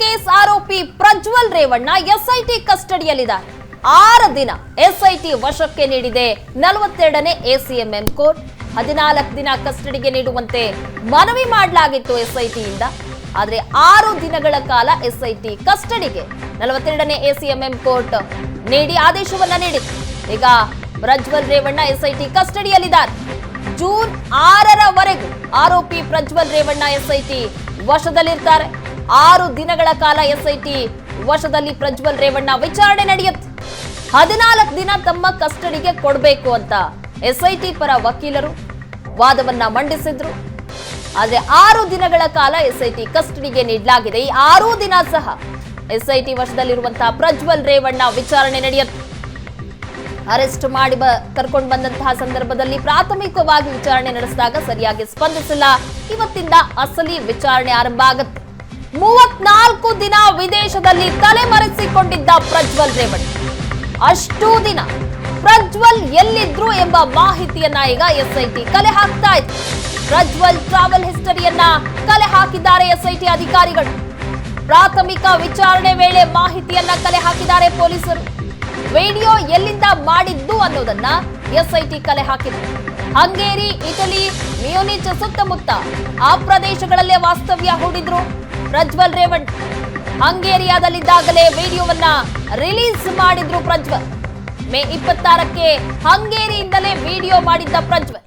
Case ಆರೋಪಿ Prajwal Revanna SIT ಕಸ್ಟಡಿಯಲ್ಲಿದ್ದಾರೆ ಆರು ದಿನ ಎಸ್ಐಟಿ ವಶಕ್ಕೆ ನೀಡಿದೆ. ನಲವತ್ತೆರಡನೇ ಎಸಿಎಂಎಂ ಕೋರ್ಟ್. ಹದಿನಾಲ್ಕು ದಿನ ಕಸ್ಟಡಿಗೆ ನೀಡುವಂತೆ ಮನವಿ ಮಾಡಲಾಗಿತ್ತು ಎಸ್ಐಟಿಯಿಂದ. ಆದರೆ ಆರು ದಿನಗಳ ಕಾಲ ಎಸ್ಐಟಿ ಕಸ್ಟಡಿಗೆ ನಲವತ್ತೆರಡನೇ ಎಸಿಎಂಎಂ ಕೋರ್ಟ್ ನೀಡಿ ಆದೇಶವನ್ನ ನೀಡಿತು ಈಗ ಪ್ರಜ್ವಲ್ ರೇವಣ್ಣ ಎಸ್ಐಟಿ ಕಸ್ಟಡಿಯಲ್ಲಿದ್ದಾರೆ. ಜೂನ್ ಆರರವರೆಗೂ ಆರೋಪಿ ಪ್ರಜ್ವಲ್ ರೇವಣ್ಣ ಎಸ್ಐಟಿ ವಶದಲ್ಲಿರ್ತಾರೆ. ಆರು ದಿನಗಳ ಕಾಲ ಎಸ್ಐಟಿ ವಶದಲ್ಲಿ ಪ್ರಜ್ವಲ್ ರೇವಣ್ಣ ವಿಚಾರಣೆ ನಡೆಯುತ್ತೆ. ಹದಿನಾಲ್ಕು ದಿನ ತಮ್ಮ ಕಸ್ಟಡಿಗೆ ಕೊಡಬೇಕು ಅಂತ ಎಸ್ಐಟಿ ಪರ ವಕೀಲರು ವಾದವನ್ನ ಮಂಡಿಸಿದ್ರು. ಆದರೆ ಆರು ದಿನಗಳ ಕಾಲ ಎಸ್ಐಟಿ ಕಸ್ಟಡಿಗೆ ನೀಡಲಾಗಿದೆ. ಈ ಆರು ದಿನ ಸಹ ಎಸ್ಐಟಿ ವಶದಲ್ಲಿರುವಂತಹ ಪ್ರಜ್ವಲ್ ರೇವಣ್ಣ ವಿಚಾರಣೆ ನಡೆಯುತ್ತೆ. ಅರೆಸ್ಟ್ ಮಾಡಿ ಬ, ಕರ್ಕೊಂಡು ಬಂದಂತಹ ಸಂದರ್ಭದಲ್ಲಿ ಪ್ರಾಥಮಿಕವಾಗಿ ವಿಚಾರಣೆ ನಡೆಸಿದಾಗ ಸರಿಯಾಗಿ ಸ್ಪಂದಿಸಿಲ್ಲ. ಇವತ್ತಿಂದ ಅಸಲಿ ವಿಚಾರಣೆ ಆರಂಭ ಆಗುತ್ತೆ. ಮೂವತ್ನಾಲ್ಕು ದಿನ ವಿದೇಶದಲ್ಲಿ ತಲೆಮರೆಸಿಕೊಂಡಿದ್ದ ಪ್ರಜ್ವಲ್ ರೇವಣ್ಣ. ಅಷ್ಟೂ ದಿನ ಪ್ರಜ್ವಲ್ ಎಲ್ಲಿದ್ರು ಎಂಬ ಮಾಹಿತಿಯನ್ನ ಈಗ ಎಸ್ಐಟಿ ಕಲೆ ಹಾಕ್ತಾ ಇತ್ತು ಪ್ರಜ್ವಲ್ ಟ್ರಾವೆಲ್ ಹಿಸ್ಟರಿಯನ್ನ ಕಲೆ ಹಾಕಿದ್ದಾರೆ ಎಸ್ಐಟಿ ಅಧಿಕಾರಿಗಳು. ಪ್ರಾಥಮಿಕ ವಿಚಾರಣೆ ವೇಳೆ ಮಾಹಿತಿಯನ್ನ ಕಲೆ ಹಾಕಿದ್ದಾರೆ ಪೊಲೀಸರು. ವಿಡಿಯೋ ಎಲ್ಲಿಂದ ಮಾಡಿದ್ದು ಅನ್ನೋದನ್ನ ಎಸ್ಐಟಿ ಕಲೆ ಹಾಕಿದೆ ಹಂಗೇರಿ, ಇಟಲಿ, ಮ್ಯೂನಿಚ್ ಸುತ್ತಮುತ್ತ ಆ ಪ್ರದೇಶಗಳಲ್ಲೇ ವಾಸ್ತವ್ಯ ಹೂಡಿದ್ರು. ಪ್ರಜ್ವಲ್ ರೇವಣ್ ಹಂಗೇರಿಯಾದಲ್ಲಿದ್ದಾಗಲೇ ವಿಡಿಯೋವನ್ನ ರಿಲೀಸ್ ಮಾಡಿದ್ರು ಪ್ರಜ್ವಲ್. ಮೇ ಇಪ್ಪತ್ತಾರಕ್ಕೆ ಹಂಗೇರಿಯಿಂದಲೇ ವಿಡಿಯೋ ಮಾಡಿದ್ದ ಪ್ರಜ್ವಲ್.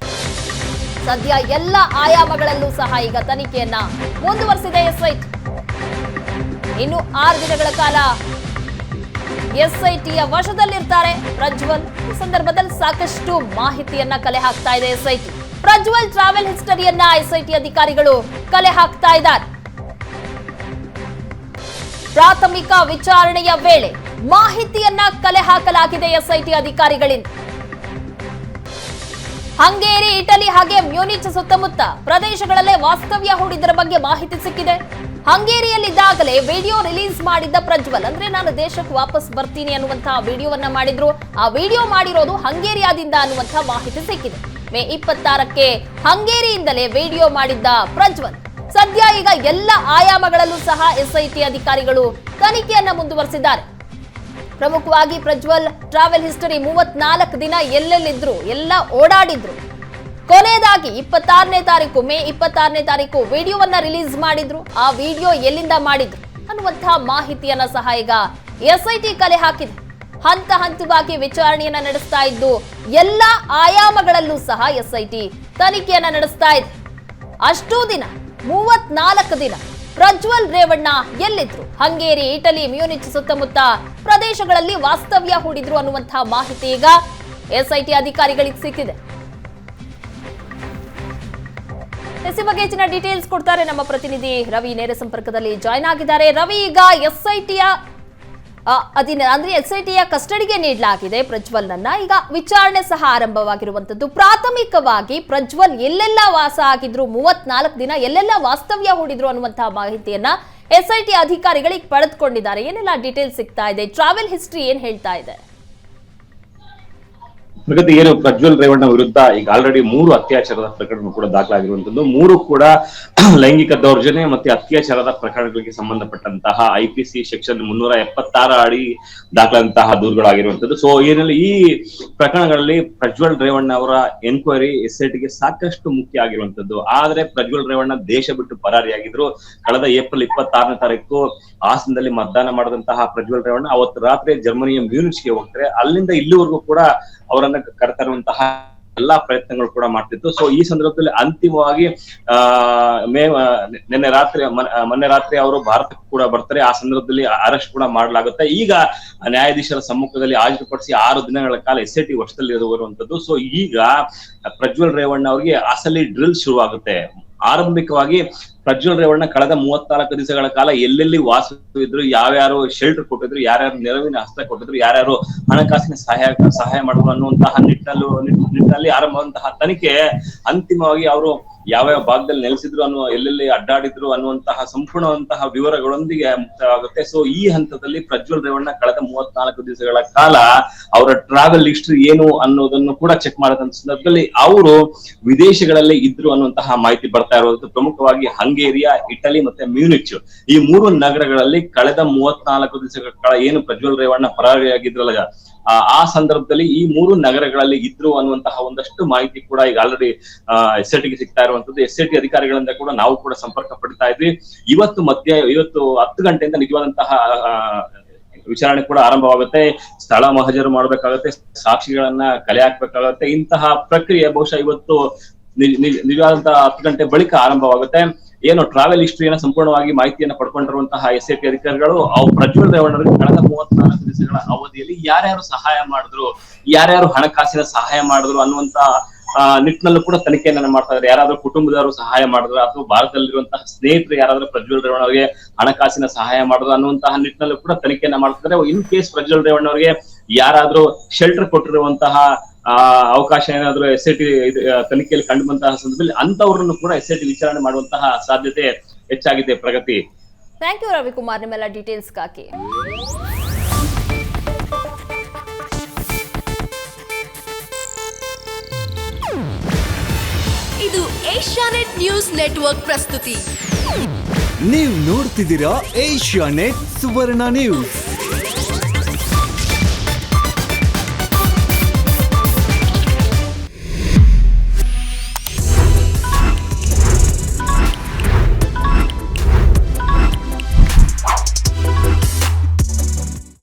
ಸದ್ಯ ಎಲ್ಲ ಆಯಾಮಗಳಲ್ಲೂ ಸಹ ಈಗ ತನಿಖೆಯನ್ನ ಮುಂದುವರೆಸಿದೆ ಎಸ್ಐಟಿ ಇನ್ನು ಆರು ದಿನಗಳ ಕಾಲ ಎಸ್ಐಟಿಯ ವಶದಲ್ಲಿರ್ತಾರೆ ಪ್ರಜ್ವಲ್. ಈ ಸಂದರ್ಭದಲ್ಲಿ ಸಾಕಷ್ಟು ಮಾಹಿತಿಯನ್ನ ಕಲೆ ಹಾಕ್ತಾ ಇದೆ ಎಸ್ಐಟಿ. ಪ್ರಜ್ವಲ್ ಟ್ರಾವೆಲ್ ಹಿಸ್ಟರಿಯನ್ನ ಎಸ್ಐಟಿ ಅಧಿಕಾರಿಗಳು ಕಲೆ ಹಾಕ್ತಾ ಇದ್ದಾರೆ. ಪ್ರಾಥಮಿಕ ವಿಚಾರಣೆಯ ವೇಳೆ ಮಾಹಿತಿಯನ್ನ ಕಲೆ ಹಾಕಲಾಗಿದೆ ಎಸ್ಐಟಿ ಅಧಿಕಾರಿಗಳಿಂದ. ಹಂಗೇರಿ, ಇಟಲಿ ಹಾಗೆ ಮ್ಯೂನಿಚ್ ಸುತ್ತಮುತ್ತ ಪ್ರದೇಶಗಳಲ್ಲೇ ವಾಸ್ತವ್ಯ ಹೂಡಿದ್ದರ ಬಗ್ಗೆ ಮಾಹಿತಿ ಸಿಕ್ಕಿದೆ. ಹಂಗೇರಿಯಲ್ಲಿದ್ದಾಗಲೇ ವಿಡಿಯೋ ರಿಲೀಸ್ ಮಾಡಿದ್ದ ಪ್ರಜ್ವಲ್, ಅಂದ್ರೆ ನಾನು ದೇಶಕ್ಕೆ ವಾಪಸ್ ಬರ್ತೀನಿ ಅನ್ನುವಂತಹ ವಿಡಿಯೋವನ್ನ ಮಾಡಿದ್ರು. ಆ ವಿಡಿಯೋ ಮಾಡಿರೋದು ಹಂಗೇರಿಯಾದಿಂದ ಅನ್ನುವಂತಹ ಮಾಹಿತಿ ಸಿಕ್ಕಿದೆ. ಮೇ ಇಪ್ಪತ್ತಾರಕ್ಕೆ ಹಂಗೇರಿಯಿಂದಲೇ ವಿಡಿಯೋ ಮಾಡಿದ್ದ ಪ್ರಜ್ವಲ್. ಸದ್ಯ ಈಗ ಎಲ್ಲ ಆಯಾಮಗಳಲ್ಲೂ ಸಹ ಎಸ್ಐಟಿ ಅಧಿಕಾರಿಗಳು ತನಿಖೆಯನ್ನ ಮುಂದುವರೆಸಿದ್ದಾರೆ. ಪ್ರಮುಖವಾಗಿ ಪ್ರಜ್ವಲ್ ಟ್ರಾವೆಲ್ ಹಿಸ್ಟರಿ ಮೂವತ್ನಾಲ್ಕು ದಿನ ಎಲ್ಲೆಲ್ಲಿದ್ರು, ಎಲ್ಲ ಓಡಾಡಿದ್ರು. ಕೊನೆಯದಾಗಿ ಇಪ್ಪತ್ತಾರನೇ ತಾರೀಕು, ಮೇ ಇಪ್ಪತ್ತಾರನೇ ತಾರೀಕು ವಿಡಿಯೋವನ್ನ ರಿಲೀಸ್ ಮಾಡಿದ್ರು. ಆ ವಿಡಿಯೋ ಎಲ್ಲಿಂದ ಮಾಡಿದ್ರು ಅನ್ನುವಂತಹ ಮಾಹಿತಿಯನ್ನ ಸಹ ಈಗ ಎಸ್ಐಟಿ ಕಲೆ ಹಾಕಿದೆ. ಹಂತ ಹಂತವಾಗಿ ವಿಚಾರಣೆಯನ್ನ ನಡೆಸ್ತಾ ಇದ್ದು, ಎಲ್ಲ ಆಯಾಮಗಳಲ್ಲೂ ಸಹ ಎಸ್ಐಟಿ ತನಿಖೆಯನ್ನ ನಡೆಸ್ತಾ ಇದೆ. ಅಷ್ಟೂ ದಿನ ಮೂವತ್ನಾಲ್ಕು ದಿನ. ಪ್ರಜ್ವಲ್ ರೇವಣ್ಣ ಎಲ್ಲಿದ್ರು? ಹಂಗೇರಿ, ಇಟಲಿ, ಮ್ಯೂನಿಚ್ ಸುತ್ತಮುತ್ತ ಪ್ರದೇಶಗಳಲ್ಲಿ ವಾಸ್ತವ್ಯ ಹೂಡಿದ್ರು ಅನ್ನುವಂತಹ ಮಾಹಿತಿ ಈಗ ಎಸ್ಐಟಿ ಅಧಿಕಾರಿಗಳಿಗೆ ಸಿಕ್ಕಿದೆ. ಎಸ್ ಈ ಬಗ್ಗೆ ಹೆಚ್ಚಿನ ಡೀಟೇಲ್ಸ್ ಕೊಡ್ತಾರೆ ನಮ್ಮ ಪ್ರತಿನಿಧಿ ರವಿ, ನೇರ ಸಂಪರ್ಕದಲ್ಲಿ ಜಾಯ್ನ್ ಆಗಿದ್ದಾರೆ. ರವಿ, ಈಗ ಎಸ್ಐಟಿಯ ಅದಿನ ಅಂದ್ರೆ ಎಸ್ಐಟಿಯ ಕಸ್ಟಡಿಗೆ ನೀಡಲಾಗಿದೆ ಪ್ರಜ್ವಲ್ನನ್ನ. ಈಗ ವಿಚಾರಣೆ ಸಹ ಆರಂಭವಾಗಿರುವಂತದ್ದು ಪ್ರಾಥಮಿಕವಾಗಿ ಪ್ರಜ್ವಲ್ ಎಲ್ಲೆಲ್ಲ ವಾಸ ಆಗಿದ್ರು, ಮೂವತ್ನಾಲ್ಕು ದಿನ ಎಲ್ಲೆಲ್ಲ ವಾಸ್ತವ್ಯ ಹೂಡಿದ್ರು ಅನ್ನುವಂತಹ ಮಾಹಿತಿಯನ್ನ ಎಸ್ಐಟಿ ಅಧಿಕಾರಿಗಳಿಗೆ ಪಡೆದುಕೊಂಡಿದ್ದಾರೆ. ಏನೆಲ್ಲ ಡೀಟೇಲ್ಸ್ ಸಿಗ್ತಾ ಇದೆ? ಟ್ರಾವೆಲ್ ಹಿಸ್ಟ್ರಿ ಏನ್ ಹೇಳ್ತಾ ಇದೆ? ಪ್ರಗತಿ ಏನು ಪ್ರಜ್ವಲ್ ರೇವಣ್ಣ ವಿರುದ್ಧ ಈಗ ಆಲ್ರೆಡಿ ಮೂರು ಅತ್ಯಾಚಾರದ ಪ್ರಕರಣ ಕೂಡ ದಾಖಲಾಗಿರುವಂತದ್ದು ಮೂರು ಕೂಡ ಲೈಂಗಿಕ ದೌರ್ಜನ್ಯ ಮತ್ತೆ ಅತ್ಯಾಚಾರದ ಪ್ರಕರಣಗಳಿಗೆ ಸಂಬಂಧಪಟ್ಟಂತಹ ಐ ಪಿ ಸಿ ಸೆಕ್ಷನ್ ಮುನ್ನೂರ ಎಪ್ಪತ್ತಾರ ಅಡಿ ದಾಖಲಾದಂತಹ ದೂರುಗಳಾಗಿರುವಂತದ್ದು ಸೊ ಏನಲ್ಲಿ, ಈ ಪ್ರಕರಣಗಳಲ್ಲಿ ಪ್ರಜ್ವಲ್ ರೇವಣ್ಣ ಅವರ ಎನ್ಕ್ವೈರಿ ಎಸ್ ಐ ಸಾಕಷ್ಟು ಮುಖ್ಯ ಆಗಿರುವಂತದ್ದು ಆದ್ರೆ ಪ್ರಜ್ವಲ್ ರೇವಣ್ಣ ದೇಶ ಬಿಟ್ಟು ಪರಾರಿಯಾಗಿದ್ರು. ಕಳೆದ ಏಪ್ರಿಲ್ ಇಪ್ಪತ್ತಾರನೇ ತಾರೀಕು ಹಾಸನದಲ್ಲಿ ಮತದಾನ ಮಾಡಿದಂತಹ ಪ್ರಜ್ವಲ್ ರೇವಣ್ಣ ಅವತ್ತು ರಾತ್ರಿ ಜರ್ಮನಿಯ ಮ್ಯೂನಿಚ್ಗೆ ಹೋಗ್ತಾರೆ. ಅಲ್ಲಿಂದ ಇಲ್ಲಿವರೆಗೂ ಕೂಡ ಅವರನ್ನ ಕರೆತರುವಂತಹ ಎಲ್ಲಾ ಪ್ರಯತ್ನಗಳು ಕೂಡ ಮಾಡ್ತಿತ್ತು. ಸೊ ಈ ಸಂದರ್ಭದಲ್ಲಿ ಅಂತಿಮವಾಗಿ, ಆ, ಮೇ ನಿನ್ನೆ ರಾತ್ರಿ ಮೊನ್ನೆ- ರಾತ್ರಿ ಅವರು ಭಾರತಕ್ಕೆ ಕೂಡ ಬರ್ತಾರೆ. ಆ ಸಂದರ್ಭದಲ್ಲಿ ಅರೆಸ್ಟ್ ಕೂಡ ಮಾಡಲಾಗುತ್ತೆ. ಈಗ ನ್ಯಾಯಾಧೀಶರ ಸಮ್ಮುಖದಲ್ಲಿ ಹಾಜರುಪಡಿಸಿ ಆರು ದಿನಗಳ ಕಾಲ ಎಸ್ ಐ ಟಿ ವಶದಲ್ಲಿ ಇರುವಂತದ್ದು. ಸೊ ಈಗ ಪ್ರಜ್ವಲ್ ರೇವಣ್ಣ ಅವರಿಗೆ ಅಸಲಿ ಡ್ರಿಲ್ ಶುರುವಾಗುತ್ತೆ. ಆರಂಭಿಕವಾಗಿ ಪ್ರಜ್ವಲ್ ರೇವಣ್ಣ ಕಳೆದ ಮೂವತ್ನಾಲ್ಕು ದಿವಸಗಳ ಕಾಲ ಎಲ್ಲೆಲ್ಲಿ ವಾಸಿಸಿದ್ರು ಯಾವ್ಯಾರು ಶೆಲ್ಟರ್ ಕೊಟ್ಟಿದ್ರು, ಯಾರ್ಯಾರು ನೆರವಿನ ಹಸ್ತ ಕೊಟ್ಟಿದ್ರು, ಯಾರ್ಯಾರು ಹಣಕಾಸಿನ ಸಹಾಯ ಸಹಾಯ ಮಾಡಿದ್ರು ಅನ್ನುವಂತಹ ನಿಟ್ಟಲ್ಲೂ ನಿಟ್- ನಿಟ್ಟಿನಲ್ಲಿ ಆರಂಭವಂತಹ ತನಿಖೆ ಅಂತಿಮವಾಗಿ ಅವರು ಯಾವ ಯಾವ ಭಾಗದಲ್ಲಿ ನೆಲೆಸಿದ್ರು ಅನ್ನುವ, ಎಲ್ಲೆಲ್ಲಿ ಅಡ್ಡಾಡಿದ್ರು ಅನ್ನುವಂತಹ ಸಂಪೂರ್ಣವಂತಹ ವಿವರಗಳೊಂದಿಗೆ ಮುಕ್ತವಾಗುತ್ತೆ. ಸೊ ಈ ಹಂತದಲ್ಲಿ ಪ್ರಜ್ವಲ್ ರೇವಣ್ಣ ಕಳೆದ ಮೂವತ್ನಾಲ್ಕು ದಿವಸಗಳ ಕಾಲ ಅವರ ಟ್ರಾವೆಲ್ ಹಿಸ್ಟ್ರಿ ಏನು ಅನ್ನೋದನ್ನು ಕೂಡ ಚೆಕ್ ಮಾಡಿದಂತ ಸಂದರ್ಭದಲ್ಲಿ ಅವರು ವಿದೇಶಗಳಲ್ಲಿ ಇದ್ರು ಅನ್ನುವಂತಹ ಮಾಹಿತಿ ಬರ್ತಾ ಇರೋದು. ಪ್ರಮುಖವಾಗಿ ಹಂಗೇರಿ ಬಲ್ಗೇರಿಯಾ ಇಟಲಿ ಮತ್ತೆ ಮ್ಯೂನಿಚ್. ಈ ಮೂರು ನಗರಗಳಲ್ಲಿ ಕಳೆದ ಮೂವತ್ನಾಲ್ಕು ದಿವಸಗಳ ಕಾಲ ಏನು ಪ್ರಜ್ವಲ್ ರೇವಣ್ಣ ಪರಾರಿಯಾಗಿದ್ರಲ್ಲ ಆ ಸಂದರ್ಭದಲ್ಲಿ ಈ ಮೂರು ನಗರಗಳಲ್ಲಿ ಇದ್ರು ಅನ್ನುವಂತಹ ಒಂದಷ್ಟು ಮಾಹಿತಿ ಕೂಡ ಈಗ ಆಲ್ರೆಡಿ ಎಸ್ ಟಿಗೆ ಸಿಗ್ತಾ ಇರುವಂತದ್ದು. ಎಸ್ ಟಿ ಅಧಿಕಾರಿಗಳಿಂದ ಕೂಡ ನಾವು ಕೂಡ ಸಂಪರ್ಕ ಪಡ್ತಾ ಇದ್ವಿ. ಇವತ್ತು ಮಧ್ಯ, ಇವತ್ತು ಹತ್ತು ಗಂಟೆಯಿಂದ ನಿಜವಾದಂತಹ ವಿಚಾರಣೆ ಕೂಡ ಆರಂಭವಾಗುತ್ತೆ. ಸ್ಥಳ ಮಹಜರು ಮಾಡ್ಬೇಕಾಗತ್ತೆ, ಸಾಕ್ಷಿಗಳನ್ನ ಕಲೆ ಹಾಕ್ಬೇಕಾಗತ್ತೆ. ಇಂತಹ ಪ್ರಕ್ರಿಯೆ ಬಹುಶಃ ಇವತ್ತು ನಿಜ- ನಿಜ- ನಿಜವಾದಂತಹ ಹತ್ತು ಗಂಟೆ ಬಳಿಕ ಆರಂಭವಾಗುತ್ತೆ. ಏನು ಟ್ರಾವೆಲ್ ಹಿಸ್ಟ್ರಿಯನ್ನ ಸಂಪೂರ್ಣವಾಗಿ ಮಾಹಿತಿಯನ್ನು ಪಡ್ಕೊಂಡಿರುವಂತಹ ಎಸ್ ಐ ಪಿ ಅಧಿಕಾರಿಗಳು ಅವು ಪ್ರಜ್ವಲ್ ರೇವಣ್ಣರಿಗೆ ಕಳೆದ ಮೂವತ್ನಾಲ್ಕು ದಿವಸಗಳ ಅವಧಿಯಲ್ಲಿ ಯಾರ್ಯಾರು ಸಹಾಯ ಮಾಡಿದ್ರು ಯಾರ್ಯಾರು ಹಣಕಾಸಿನ ಸಹಾಯ ಮಾಡಿದ್ರು ಅನ್ನುವಂತ ಆ, ನಿಟ್ಟಿನಲ್ಲೂ ಕೂಡ ತನಿಖೆಯನ್ನ ಮಾಡ್ತಾ ಇದ್ದಾರೆ. ಯಾರಾದ್ರೂ ಕುಟುಂಬದವರು ಸಹಾಯ ಮಾಡಿದ್ರು ಅಥವಾ ಭಾರತದಲ್ಲಿರುವಂತಹ ಸ್ನೇಹಿತರು ಯಾರಾದ್ರೂ ಪ್ರಜ್ವಲ್ ರೇವಣ್ಣ ಅವರಿಗೆ ಹಣಕಾಸಿನ ಸಹಾಯ ಮಾಡಿದ್ರು ಅನ್ನುವಂತಹ ನಿಟ್ಟಿನಲ್ಲೂ ಕೂಡ ತನಿಖೆಯನ್ನ ಮಾಡ್ತಿದ್ದಾರೆ ಇನ್ ಕೇಸ್ ಪ್ರಜ್ವಲ್ ರೇವಣ್ಣ ಅವರಿಗೆ ಯಾರಾದ್ರೂ ಶೆಲ್ಟರ್ ಕೊಟ್ಟಿರುವಂತಹ ಆ ಅವಕಾಶ ಏನಾದ್ರೂ ಎಸ್ ಐ ಟಿ ತನಿಖೆಯಲ್ಲಿ ಕಂಡು ಬಂತಹ ಸಂದರ್ಭದಲ್ಲಿ ಅಂತವ್ರನ್ನು ಕೂಡ ಎಸ್ ಐ ಟಿ ವಿಚಾರಣೆ ಮಾಡುವಂತಹ ಸಾಧ್ಯತೆ ಹೆಚ್ಚಾಗಿದೆ ಪ್ರಗತಿ. Thank you Ravikumar. ನಿಮ್ಮೆಲ್ಲ ಡೀಟೇಲ್ಸ್ಗಾಗಿ ಇದು ಏಷ್ಯಾನೆಟ್ ನ್ಯೂಸ್ ನೆಟ್ವರ್ಕ್ ಪ್ರಸ್ತುತಿ. ನೀವು ನೋಡ್ತಿದ್ದೀರಾ ಏಷ್ಯಾ ನೆಟ್ ಸುವರ್ಣ ನ್ಯೂಸ್.